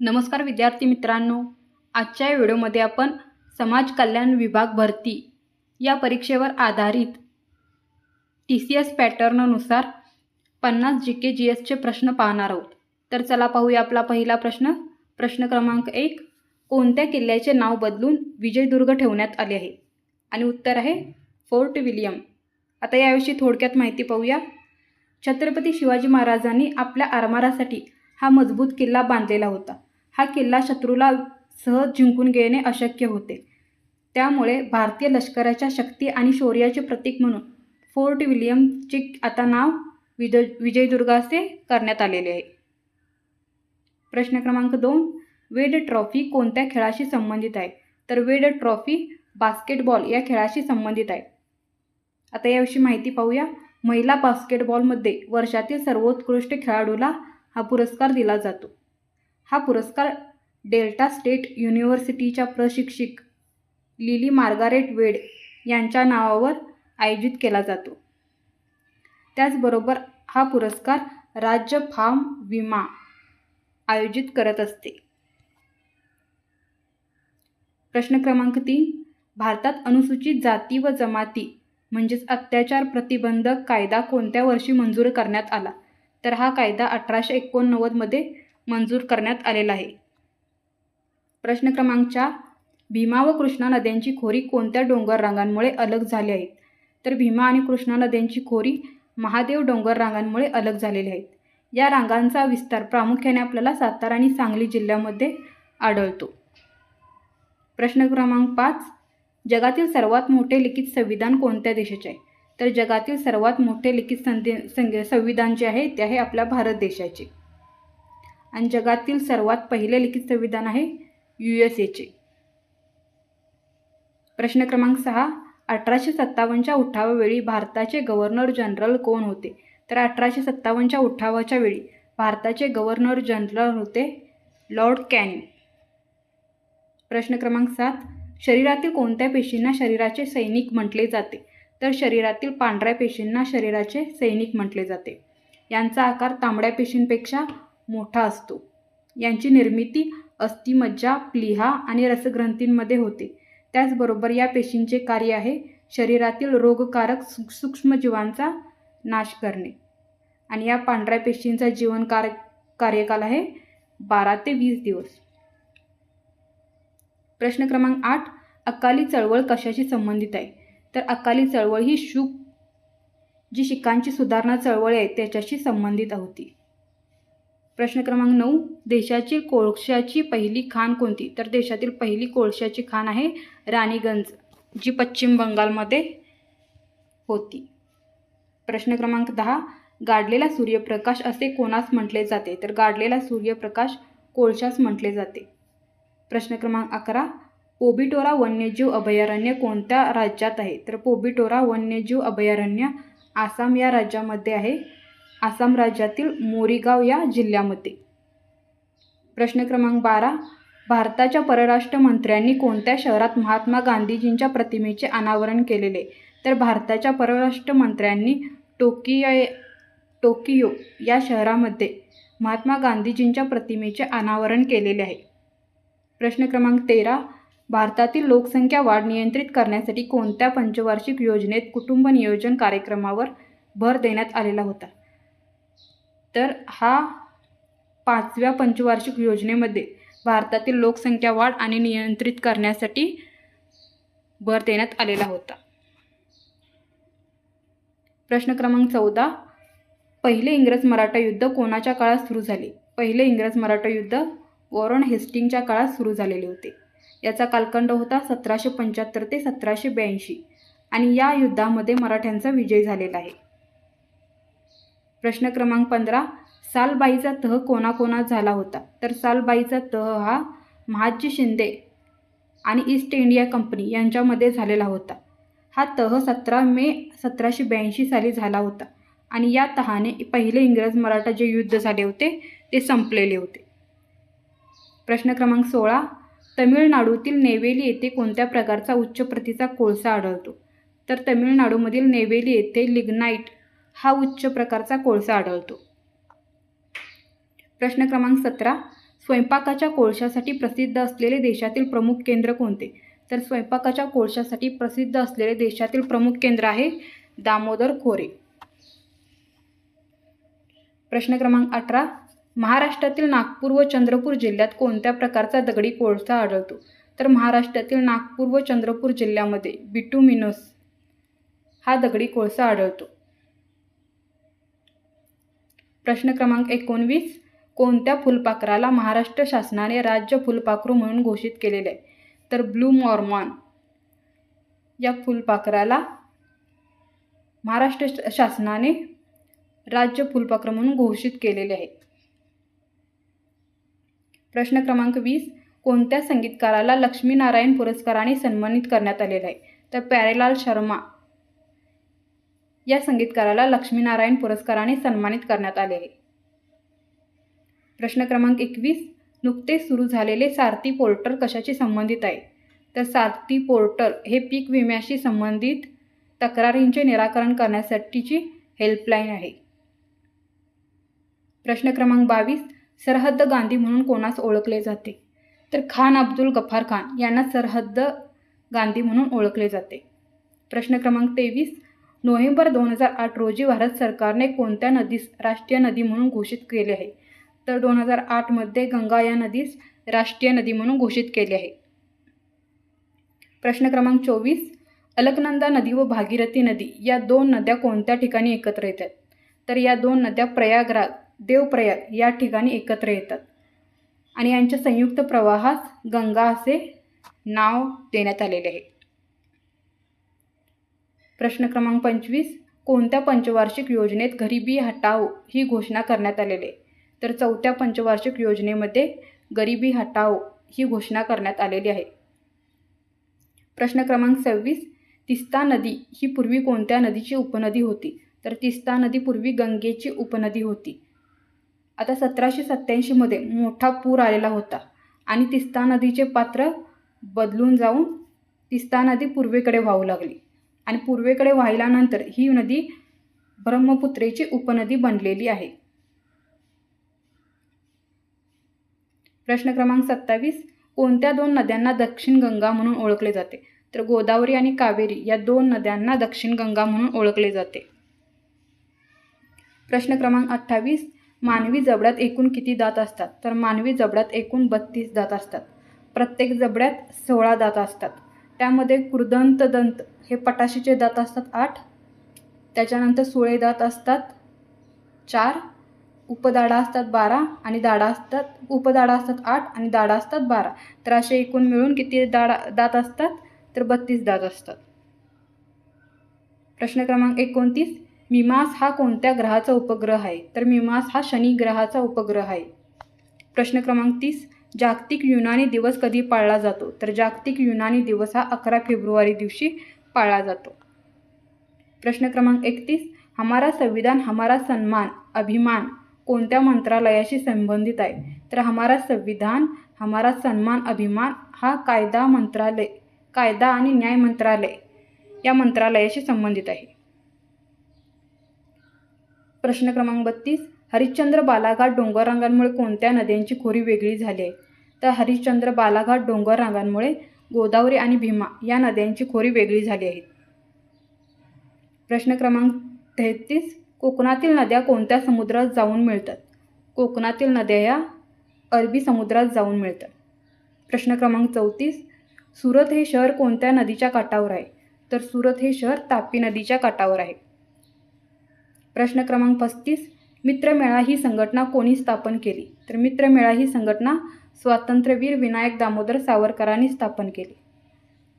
नमस्कार विद्यार्थी मित्रांनो आजच्या व्हिडिओमध्ये आपण समाज कल्याण विभाग भरती या परीक्षेवर आधारित टी सी एस पॅटर्ननुसार पन्नास जी के जी एसचे प्रश्न पाहणार आहोत. तर चला पाहूया आपला पहिला प्रश्न. प्रश्न क्रमांक एक कोणत्या किल्ल्याचे नाव बदलून विजयदुर्ग ठेवण्यात आले आहे? आणि उत्तर आहे फोर्ट विलियम. आता याविषयी थोडक्यात माहिती पाहूया. छत्रपती शिवाजी महाराजांनी आपल्या आरमारासाठी हा मजबूत किल्ला बांधलेला होता. हा किल्ला शत्रूला सहज जिंकून घेणे अशक्य होते. त्यामुळे भारतीय लष्कराच्या शक्ती आणि शौर्याचे प्रतीक म्हणून फोर्ट विलियमचे आता नाव विजय विजयदुर्ग असे करण्यात आलेले आहे. प्रश्न क्रमांक दोन. वेड ट्रॉफी कोणत्या खेळाशी संबंधित आहे? तर वेड ट्रॉफी बास्केटबॉल या खेळाशी संबंधित आहे. आता याविषयी माहिती पाहूया. महिला बास्केटबॉलमध्ये वर्षातील सर्वोत्कृष्ट खेळाडूला हा पुरस्कार दिला जातो. हा पुरस्कार डेल्टा स्टेट युनिव्हर्सिटीच्या प्रशिक्षिक लिली मार्गारेट वेड यांच्या नावावर आयोजित केला जातो. त्याचबरोबर हा पुरस्कार राज्य फार्म विमा आयोजित करत असते. प्रश्न क्रमांक तीन. भारतात अनुसूचित जाती व जमाती म्हणजेच अत्याचार प्रतिबंधक कायदा कोणत्या वर्षी मंजूर करण्यात आला? तर हा कायदा अठराशे एकोणनव्वदमध्ये मंजूर करण्यात आलेला आहे. प्रश्न क्रमांक चार भीमा व कृष्णा नद्यांची खोरी कोणत्या डोंगर रांगांमुळे अलग झाली आहेत तर भीमा आणि कृष्णा नद्यांची खोरी महादेव डोंगर रांगांमुळे अलग झालेली आहेत या रांगांचा विस्तार प्रामुख्याने आपल्याला सातारा आणि सांगली जिल्ह्यामध्ये आढळतो. प्रश्न क्रमांक पाच. जगातील सर्वात मोठे लिखित संविधान कोणत्या देशाचे आहे? तर जगातील सर्वात मोठे लिखित संधि संविधान जे आहे ते आहे आपल्या भारत देशाचे. आणि जगातील सर्वात पहिले लिखित संविधान आहे यू एस एचे प्रश्न क्रमांक सहा अठराशे सत्तावन्नच्या उठावावेळी भारताचे गव्हर्नर जनरल कोण होते? तर अठराशे सत्तावन्नच्या उठावाच्या वेळी भारताचे गव्हर्नर जनरल होते लॉर्ड कॅनिंग. प्रश्न क्रमांक सात शरीरातील कोणत्या पेशींना शरीराचे सैनिक म्हटले जाते? तर शरीरातील पांढऱ्या पेशींना शरीराचे सैनिक म्हटले जाते. यांचा आकार तांबड्या पेशींपेक्षा मोठा असतो. यांची निर्मिती अस्थिमज्जा प्लीहा आणि रसग्रंथींमध्ये होते. त्याचबरोबर या पेशींचे कार्य आहे शरीरातील रोगकारक सूक्ष्मजीवांचा नाश करणे. आणि या पांढऱ्या पेशींचा जीवनकार कार्यकाल आहे बारा ते वीस दिवस. प्रश्न क्रमांक आठ अकाली चळवळ कशाशी संबंधित आहे? तर अकाली चळवळ ही शुक जी शिखांची सुधारणा चळवळ आहे त्याच्याशी संबंधित होती. प्रश्न क्रमांक नऊ देशाची कोळशाची पहिली खाण कोणती? तर देशातील पहिली कोळशाची खाण आहे राणीगंज जी पश्चिम बंगालमध्ये होती. प्रश्न क्रमांक दहा गाडलेला सूर्यप्रकाश असे कोणास म्हटले जाते? तर गाडलेला सूर्यप्रकाश कोळशास म्हटले जाते. प्रश्न क्रमांक अकरा पोबिटोरा वन्यजीव अभयारण्य कोणत्या राज्यात आहे? तर पोबिटोरा वन्यजीव अभयारण्य आसाम या राज्यामध्ये आहे. आसाम राज्यातील मोरीगाव या जिल्ह्यामध्ये. प्रश्न क्रमांक बारा. भारताच्या परराष्ट्र मंत्र्यांनी कोणत्या शहरात महात्मा गांधीजींच्या प्रतिमेचे अनावरण केलेले? तर भारताच्या परराष्ट्र मंत्र्यांनी टोकियो टोकियो या शहरामध्ये महात्मा गांधीजींच्या प्रतिमेचे अनावरण केलेले आहे. प्रश्न क्रमांक तेरा. भारतातील लोकसंख्या वाढ नियंत्रित करण्यासाठी कोणत्या पंचवार्षिक योजनेत कुटुंब नियोजन कार्यक्रमावर भर देण्यात आलेला होता? तर हा पाचव्या पंचवार्षिक योजनेमध्ये भारतातील लोकसंख्या वाढ आणि नियंत्रित करण्यासाठी भर देण्यात आलेला होता. प्रश्न क्रमांक चौदा. पहिले इंग्रज मराठा युद्ध कोणाच्या काळात सुरू झाले? पहिले इंग्रज मराठा युद्ध वॉरन हेस्टिंगच्या काळात सुरू झालेले होते. याचा कालखंड होता सतराशे पंच्याहत्तर ते सतराशे ब्याऐंशी आणि या युद्धामध्ये मराठ्यांचा विजय झालेला आहे. प्रश्न क्रमांक पंधरा. सालबाईचा तह कोणाकोणा झाला होता? तर सालबाईचा तह हा महाजी शिंदे आणि ईस्ट इंडिया कंपनी यांच्यामध्ये झालेला होता. हा तह सतरा मे सतराशे ब्याऐंशी साली झाला होता आणि या तहाने पहिले इंग्रज मराठा जे युद्ध झाले होते ते संपलेले होते. प्रश्न क्रमांक सोळा. तमिळनाडूतील नेवेली येथे कोणत्या प्रकारचा उच्च प्रतीचा कोळसा आढळतो? तर तमिळनाडूमधील नेवेली येथे लिग्नाईट हा उच्च प्रकारचा कोळसा आढळतो. प्रश्न क्रमांक सतरा. स्वयंपाकाच्या कोळशासाठी प्रसिद्ध असलेले देशातील प्रमुख केंद्र कोणते? तर स्वयंपाकाच्या कोळशासाठी प्रसिद्ध असलेले देशातील प्रमुख केंद्र आहे दामोदर खोरे. प्रश्न क्रमांक अठरा. महाराष्ट्रातील नागपूर व चंद्रपूर जिल्ह्यात कोणत्या प्रकारचा दगडी कोळसा आढळतो? तर महाराष्ट्रातील नागपूर व चंद्रपूर जिल्ह्यामध्ये बिटुमिनस हा दगडी कोळसा आढळतो. प्रश्न क्रमांक एकोणवीस कोणत्या फुलपाखराला महाराष्ट्र शासनाने राज्य फुलपाखरू म्हणून घोषित केलेले? आहे तर ब्लू मॉर्मॉन. या फुलपाखराला महाराष्ट्र श- शासनाने राज्य फुलपाखर म्हणून घोषित केलेले आहे. प्रश्न क्रमांक वीस कोणत्या संगीतकाराला लक्ष्मीनारायण पुरस्काराने सन्मानित करण्यात आलेलं आहे? तर प्यारेलाल शर्मा. या संगीतकाराला लक्ष्मीनारायण पुरस्काराने सन्मानित करण्यात आले आहे प्रश्न क्रमांक एकवीस नुकतेच सुरू झालेले सारथी पोर्टर कशाशी संबंधित आहे? तर सारथी पोर्टर हे पीक विम्याशी संबंधित तक्रारींचे निराकरण करण्यासाठीची हेल्पलाईन आहे. प्रश्न क्रमांक बावीस सरहद्द गांधी म्हणून कोणास ओळखले जाते? तर खान अब्दुल गफार खान यांना सरहद्द गांधी म्हणून ओळखले जाते. प्रश्न क्रमांक तेवीस नोव्हेंबर दोन हजार आठ रोजी भारत सरकारने कोणत्या नदीस राष्ट्रीय नदी म्हणून घोषित केले आहे? तर दोन हजार आठमध्ये गंगा या नदीस राष्ट्रीय नदी म्हणून घोषित केले आहे. प्रश्न क्रमांक चोवीस अलकनंदा नदी व भागीरथी नदी या दोन नद्या कोणत्या ठिकाणी एकत्र येतात? तर या दोन नद्या प्रयागराग देवप्रयाग या ठिकाणी एकत्र येतात. आणि यांच्या संयुक्त प्रवाहास गंगा असे नाव देण्यात आलेले आहे. प्रश्न क्रमांक पंचवीस कोणत्या पंचवार्षिक योजनेत गरिबी हटाव ही घोषणा करण्यात आलेली? आहे तर चौथ्या पंचवार्षिक योजनेमध्ये गरिबी हटाव ही घोषणा करण्यात आलेली आहे. प्रश्न क्रमांक सव्वीस तिस्ता नदी ही पूर्वी कोणत्या नदीची उपनदी होती? तर तिस्ता नदी पूर्वी गंगेची उपनदी होती. आता सतराशे सत्त्याऐंशीमध्ये मोठा पूर आलेला होता आणि तिस्ता नदीचे पात्र बदलून जाऊन तिस्ता नदी पूर्वेकडे वाहू लागली. आणि पूर्वेकडे वाहिल्यानंतर ही नदी ब्रह्मपुत्रेची उपनदी बनलेली आहे. प्रश्न क्रमांक सत्तावीस. कोणत्या दोन नद्यांना दक्षिण गंगा म्हणून ओळखले जाते? तर गोदावरी आणि कावेरी या दोन नद्यांना दक्षिण गंगा म्हणून ओळखले जाते. प्रश्न क्रमांक अठ्ठावीस. मानवी जबड्यात एकूण किती दात असतात? तर मानवी जबड्यात एकूण बत्तीस दात असतात. प्रत्येक जबड्यात सोळा दात असतात. त्यामध्ये कृदंत दंत हे पटाशीचे दात असतात आठ. त्याच्यानंतर सुळे दात असतात चार. उपदाडा असतात बारा आणि दाडा असतात उपदाडा असतात आठ आणि दाडा असतात बारा. तर असे एकूण मिळून किती दाडा दात असतात? तर बत्तीस दात असतात. प्रश्न क्रमांक एकोणतीस. मिमास हा कोणत्या ग्रहाचा उपग्रह आहे? तर मिमास हा शनी ग्रहाचा उपग्रह आहे. प्रश्न क्रमांक तीस. जागतिक युनानी दिवस कधी पाळला जातो? तर जागतिक युनानी दिवस हा अकरा फेब्रुवारी दिवशी पाळला जातो. प्रश्न क्रमांक एकतीस. हमारा संविधान हमारा सन्मान अभिमान कोणत्या मंत्रालयाशी संबंधित आहे? तर हमारा संविधान हमारा सन्मान अभिमान हा कायदा मंत्रालय कायदा आणि न्याय मंत्रालय या मंत्रालयाशी संबंधित आहे. प्रश्न क्रमांक बत्तीस. हरिश्चंद्र बालाघाट डोंगर रांगांमुळे कोणत्या नद्यांची खोरी वेगळी झाली आहे? तर हरिश्चंद्र बालाघाट डोंगर रांगांमुळे गोदावरी आणि भीमा या नद्यांची खोरी वेगळी झाली आहे. प्रश्न क्रमांक तेहतीस कोकणातील नद्या कोणत्या समुद्रात जाऊन मिळतात? कोकणातील नद्या या अरबी समुद्रात जाऊन मिळतात. प्रश्न क्रमांक चौतीस सुरत हे शहर कोणत्या नदीच्या काठावर आहे? तर सुरत हे शहर तापी नदीच्या काठावर आहे. प्रश्न क्रमांक पस्तीस मित्रमेळा ही संघटना कोणी स्थापन केली? तर मित्रमेळा ही संघटना स्वातंत्र्यवीर विनायक दामोदर सावरकरांनी स्थापन केली.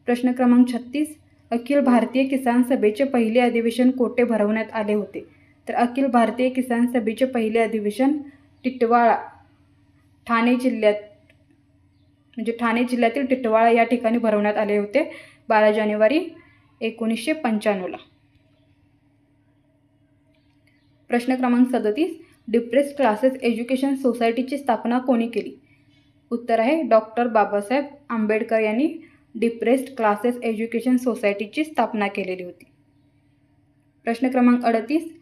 प्रश्न क्रमांक छत्तीस अखिल भारतीय किसान सभेचे पहिले अधिवेशन कोठे भरवण्यात आले होते. तर अखिल भारतीय किसान सभेचे पहिले अधिवेशन टिटवाळा ठाणे जिल्ह्यात म्हणजे ठाणे जिल्ह्यातील टिटवाळा या ठिकाणी भरवण्यात आले होते. बारा जानेवारी एकोणीसशे पंच्याण्णवला प्रश्न क्रमांक सदतीस डिप्रेस क्लासेस एज्युकेशन सोसायटीची स्थापना कोणी केली? उत्तर आहे डॉक्टर बाबासाहेब आंबेडकर यांनी डिप्रेस्ड क्लासेस एज्युकेशन सोसायटीची स्थापना केलेली होती. प्रश्न क्रमांक अडतीस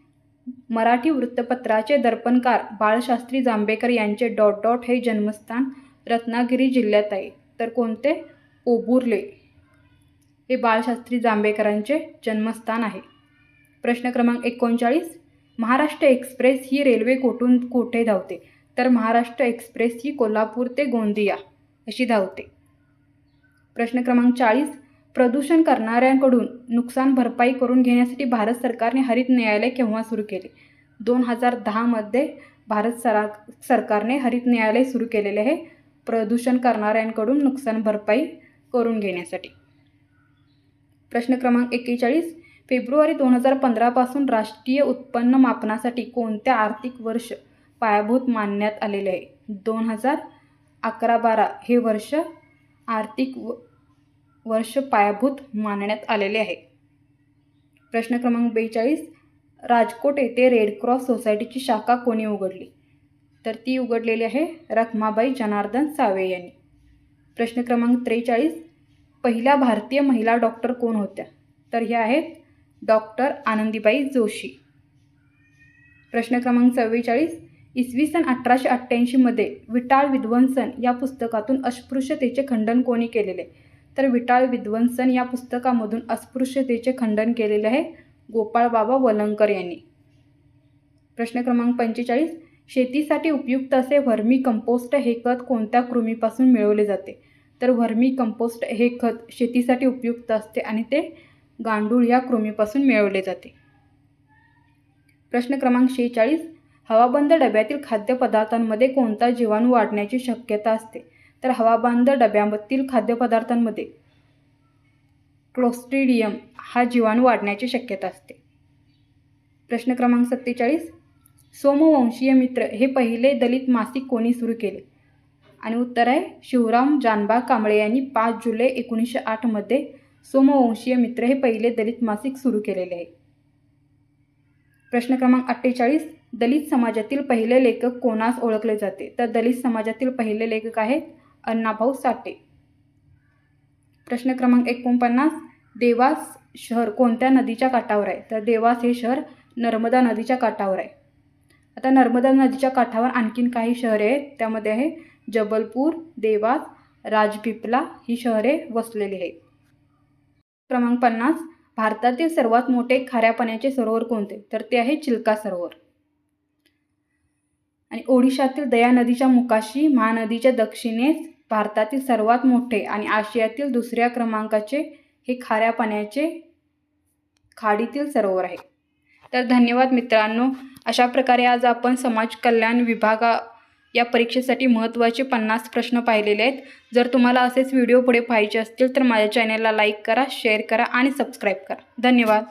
मराठी वृत्तपत्राचे दर्पणकार बाळशास्त्री जांभेकर यांचे डॉट डॉट हे जन्मस्थान रत्नागिरी जिल्ह्यात आहे. तर कोणते? ओबुर्ले. हे बाळशास्त्री जांभेकरांचे जन्मस्थान आहे. प्रश्न क्रमांक एकोणचाळीस महाराष्ट्र एक्सप्रेस ही रेल्वे कोठून कोठे धावते? तर महाराष्ट्र एक्सप्रेस ही कोल्हापूर ते गोंदिया अशी धावते. प्रश्न क्रमांक चाळीस प्रदूषण करणाऱ्यांकडून नुकसान भरपाई करून घेण्यासाठी भारत सरकारने हरित न्यायालय केव्हा सुरू केले? दोन हजार दहामध्ये भारत सरा सरकारने हरित न्यायालय सुरू केलेले आहे प्रदूषण करणाऱ्यांकडून नुकसान भरपाई करून घेण्यासाठी. प्रश्न क्रमांक एक्केचाळीस फेब्रुवारी दोन हजार पंधरापासून राष्ट्रीय उत्पन्न मापनासाठी कोणत्या आर्थिक वर्ष पायाभूत मानण्यात आलेले आहे. दोन हजार अकरा बारा हे वर्ष आर्थिक व वर्ष पायाभूत मानण्यात आलेले आहे. प्रश्न क्रमांक बेचाळीस राजकोट येथे रेडक्रॉस सोसायटीची शाखा कोणी उघडली? तर ती उघडलेली आहे रखमाबाई जनार्दन सावे यांनी. प्रश्न क्रमांक त्रेचाळीस पहिल्या भारतीय महिला डॉक्टर कोण होत्या? तर ह्या आहेत डॉक्टर आनंदीबाई जोशी. प्रश्न क्रमांक चव्वेचाळीस इसवी सन अठराशे अठ्ठ्याऐंशीमध्ये विटाळ विध्वंसन या पुस्तकातून अस्पृश्यतेचे खंडन कोणी केलेले? तर विटाळ विध्वंसन या पुस्तकामधून अस्पृश्यतेचे खंडन केलेले आहे गोपाळबाबा वलंकर यांनी. प्रश्न क्रमांक पंचेचाळीस शेतीसाठी उपयुक्त असे व्हर्मी कंपोस्ट हे खत कोणत्या कृमीपासून मिळवले जाते? तर व्हर्मी कंपोस्ट हे खत शेतीसाठी उपयुक्त असते आणि ते गांडूळ या कृमीपासून मिळवले जाते. प्रश्न क्रमांक शेहेचाळीस हवाबंद डब्यातील खाद्यपदार्थांमध्ये कोणता जीवाणू वाढण्याची शक्यता असते? तर हवाबंद डब्यामधील खाद्यपदार्थांमध्ये क्लोस्ट्रिडियम हा जीवाणू वाढण्याची शक्यता असते. प्रश्न क्रमांक सत्तेचाळीस. सोमवंशीय मित्र हे पहिले दलित मासिक कोणी सुरू केले? आणि उत्तर आहे शिवराम जानबा कांबळे यांनी पाच जुलै एकोणीसशे आठमध्ये सोमवंशीय मित्र हे पहिले दलित मासिक सुरू केलेले आहे. प्रश्न क्रमांक अठ्ठेचाळीस. दलित समाजातील पहिले लेखक कोणास ओळखले जाते? तर दलित समाजातील पहिले लेखक आहेत अण्णाभाऊ साठे. प्रश्न क्रमांक एकोणपन्नास देवास शहर कोणत्या नदीच्या काठावर आहे? तर देवास हे शहर नर्मदा नदीच्या काठावर आहे. आता नर्मदा नदीच्या काठावर आणखीन काही शहरे आहेत. त्यामध्ये आहे जबलपूर देवास राजपिपला ही शहरे वसलेली आहेत. क्रमांक पन्नास भारतातील सर्वात मोठे खाऱ्या पाण्याचे सरोवर कोणते? तर ते आहे चिल्का सरोवर. आणि ओडिशातील दया नदीच्या मुखाशी महानदीच्या दक्षिणेस भारतातील सर्वात मोठे आणि आशियातील दुसऱ्या क्रमांकाचे हे खाऱ्या पाण्याचे खाडीतील सरोवर आहे. तर धन्यवाद मित्रांनो. अशा प्रकारे आज आपण समाज कल्याण विभागा या परीक्षेसाठी महत्त्वाचे पन्नास प्रश्न पाहिलेले आहेत. जर तुम्हाला असेच व्हिडिओ पुढे पाहिजे असतील तर माझ्या चॅनलला लाईक करा शेअर करा आणि सबस्क्राईब करा. धन्यवाद.